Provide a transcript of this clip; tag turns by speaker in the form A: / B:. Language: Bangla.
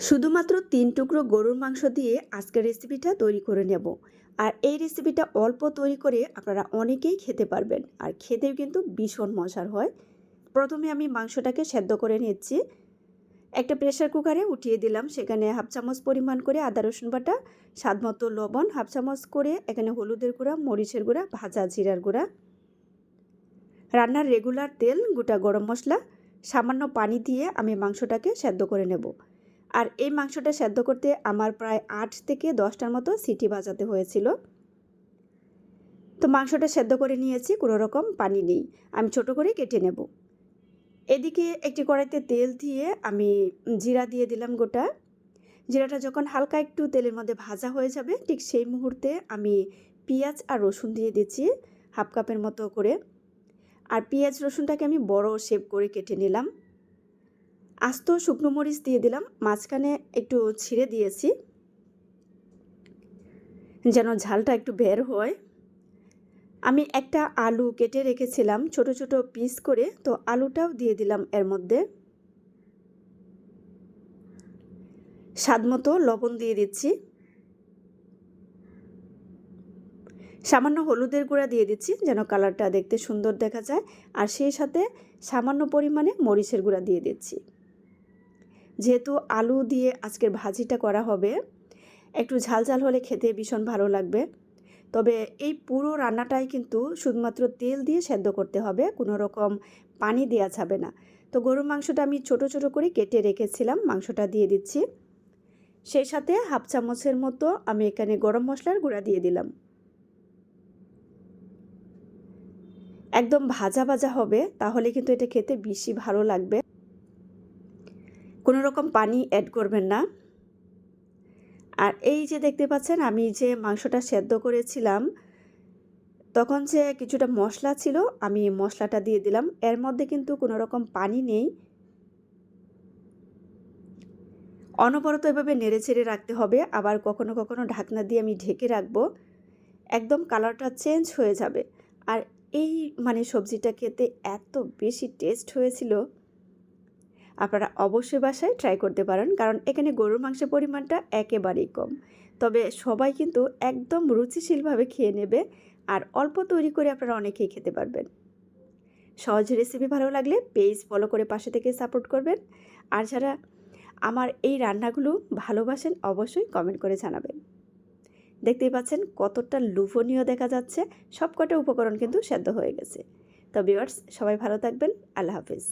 A: শুধুমাত্র তিন টুকরো গরুর মাংস দিয়ে আজকের রেসিপিটা তৈরি করে নেব। আর এই রেসিপিটা অল্প তৈরি করে আপনারা অনেকেই খেতে পারবেন। আর খেতেও কিন্তু ভীষণ মজার হয়। প্রথমে আমি মাংসটাকে সেদ্ধ করে নিচ্ছি। একটা প্রেশার কুকারে উঠিয়ে দিলাম। সেখানে হাফ চামচ পরিমাণ করে আদা, রসুন বাটা, স্বাদ মতো লবণ, হাফ চামচ করে এখানে হলুদের গুঁড়া, মরিচের গুঁড়া, ভাজা জিরার গুঁড়া। রান্নার রেগুলার তেল, গোটা গরম মশলা, সামান্য পানি দিয়ে আমি মাংসটাকে সেদ্ধ করে নেব। আর এই মাংসটা সেদ্ধ করতে আমার প্রায় আট থেকে দশটার মতো সিটি বাজাতে হয়েছিল। তো মাংসটা সেদ্ধ করে নিয়েছি, কোনো রকম পানি নেই। আমি ছোট করে কেটে নেব। এদিকে একটি কড়াইতে তেল দিয়ে আমি জিরা দিয়ে দিলাম গোটা। জিরাটা যখন হালকা একটু তেলের মধ্যে ভাজা হয়ে যাবে, ঠিক সেই মুহূর্তে আমি পেঁয়াজ আর রসুন দিয়ে দিচ্ছি হাফ কাপের মতো করে। আর পেঁয়াজ রসুনটাকে আমি বড় শেপ করে কেটে নিলাম। আস্ত শুকনো মরিচ দিয়ে দিলাম, মাঝখানে একটু ছিঁড়ে দিয়েছি। যেন ঝালটা একটু বের হয়। আমি একটা আলু কেটে রেখেছিলাম, ছোট ছোট পিস করে, তো আলুটাও দিয়ে দিলাম এর মধ্যে। স্বাদ মতো লবণ দিয়ে দিচ্ছি। সামান্য হলুদের গুঁড়া দিয়ে দিচ্ছি, যেন কালারটা দেখতে সুন্দর দেখা যায়। আর সেই সাথে সামান্য পরিমাণে মরিচের গুঁড়া দিয়ে দিচ্ছি। যেহেতু আলু দিয়ে আজকের ভাজিটা করা হবে, একটু ঝাল ঝাল হলে খেতে ভীষণ ভালো লাগবে। তবে এই পুরো রান্নাটাই কিন্তু শুধুমাত্র তেল দিয়ে সেদ্ধ করতে হবে, কোনো রকম পানি দেওয়া যাবে না। তো গরুর মাংসটা আমি ছোট ছোট করে কেটে রেখেছিলাম, মাংসটা দিয়ে দিচ্ছি। সেই সাথে হাফ চামচের মতো আমি এখানে গরম মশলার গুঁড়া দিয়ে দিলাম। একদম ভাজা ভাজা হবে, তাহলে কিন্তু এটা খেতে বেশি ভালো লাগবে। কোনো রকম পানি অ্যাড করবেন না। আর এই যে দেখতে পাচ্ছেন, আমি যে মাংসটা সেদ্ধ করেছিলাম, তখন যে কিছুটা মশলা ছিল, আমি মশলাটা দিয়ে দিলাম। এর মধ্যে কিন্তু কোনো রকম পানি নেই। অনবরত এভাবে নেড়ে ছেড়ে রাখতে হবে, আবার কখনো কখনো ঢাকনা দিয়ে আমি ঢেকে রাখব। একদম কালারটা চেঞ্জ হয়ে যাবে। আর এই মানে সবজিটা খেতে এত বেশি টেস্ট হয়েছিল। আপনারা অবশ্যই বাসায় ট্রাই করতে পারেন, কারণ এখানে গরুর মাংসের পরিমাণটা একেবারেই কম। তবে সবাই কিন্তু একদম রুচিশীলভাবে খেয়ে নেবে আর অল্প তৈরি করে আপনারা অনেকেই খেতে পারবেন। সহজ রেসিপি ভালো লাগলে পেজ ফলো করে পাশে থেকে সাপোর্ট করবেন। আর যারা আমার এই রান্নাগুলো ভালোবাসেন অবশ্যই কমেন্ট করে জানাবেন। দেখতেই পাচ্ছেন কতটা লুভনীয় দেখা যাচ্ছে সব কটা উপকরণ কিন্তু সেদ্ধ হয়ে গেছে। তো ভিওয়ার্স সবাই ভালো থাকবেন, আল্লাহ হাফিজ।